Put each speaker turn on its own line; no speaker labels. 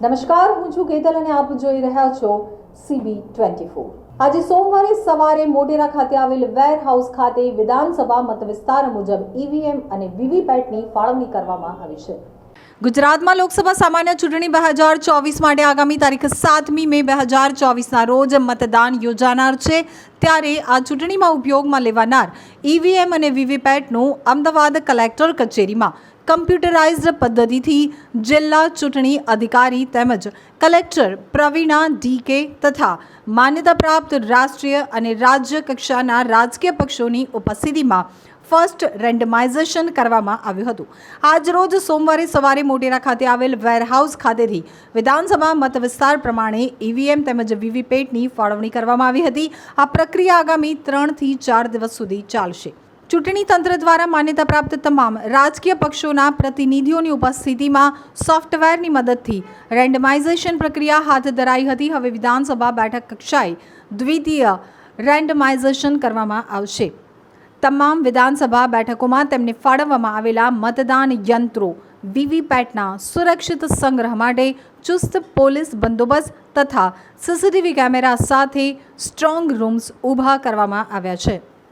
નમસ્કાર, હું છું કેતલ અને આપ જોઈ રહ્યા છો સીબી ટ્વેન્ટી ફોર આજે સોમવારે સવારે મોટેરા ખાતે આવેલ વેર હાઉસ ખાતે વિધાનસભા મતવિસ્તાર મુજબ ઈવીએમ અને વીવીપેટની ફાળવણી કરવામાં આવી છે. ગુજરાતમાં લોકસભા સામાન્ય ચૂંટણી બે હજાર ચોવીસ માટે આગામી તારીખ સાતમી મે બે હજાર ચોવીસના રોજ મતદાન યોજાનાર છે. ત્યારે આ ચૂંટણીમાં ઉપયોગમાં લેવાનાર ઈવીએમ અને વીવીપેટનું અમદાવાદ કલેક્ટર કચેરીમાં કમ્પ્યુટરાઇઝ્ડ પદ્ધતિથી જિલ્લા ચૂંટણી અધિકારી તેમજ કલેક્ટર પ્રવીણા ડીકે તથા માન્યતા પ્રાપ્ત રાષ્ટ્રીય અને રાજ્ય કક્ષાના રાજકીય પક્ષોની ઉપસ્થિતિમાં ફર્સ્ટ રેન્ડમાઇઝેશન કરવામાં આવ્યું હતું. આજરોજ સોમવારે સવારે મોટેરા ખાતે આવેલ વેરહાઉસ ખાતેથી વિધાનસભા મત વિસ્તાર પ્રમાણે ઈવીએમ તેમજ વીવીપેટની ફાળવણી કરવામાં આવી હતી. આ પ્રક્રિયા આગામી ત્રણથી ચાર દિવસ સુધી ચાલશે. ચૂંટણી તંત્ર દ્વારા માન્યતા પ્રાપ્ત તમામ રાજકીય પક્ષોના પ્રતિનિધિઓની ઉપસ્થિતિમાં સોફ્ટવેરની મદદથી રેન્ડમાઇઝેશન પ્રક્રિયા હાથ ધરાઈ હતી. હવે વિધાનસભા બેઠક કક્ષાએ દ્વિતીય રેન્ડમાઇઝેશન કરવામાં આવશે. તમામ વિધાનસભા બેઠકોમાં તેમને ફાળવવામાં આવેલા મતદાન યંત્રો વીવીપેટના સુરક્ષિત સંગ્રહ માટે ચુસ્ત પોલીસ બંદોબસ્ત તથા સીસીટીવી કેમેરા સાથે સ્ટ્રોંગ રૂમ્સ ઊભા કરવામાં આવ્યા છે.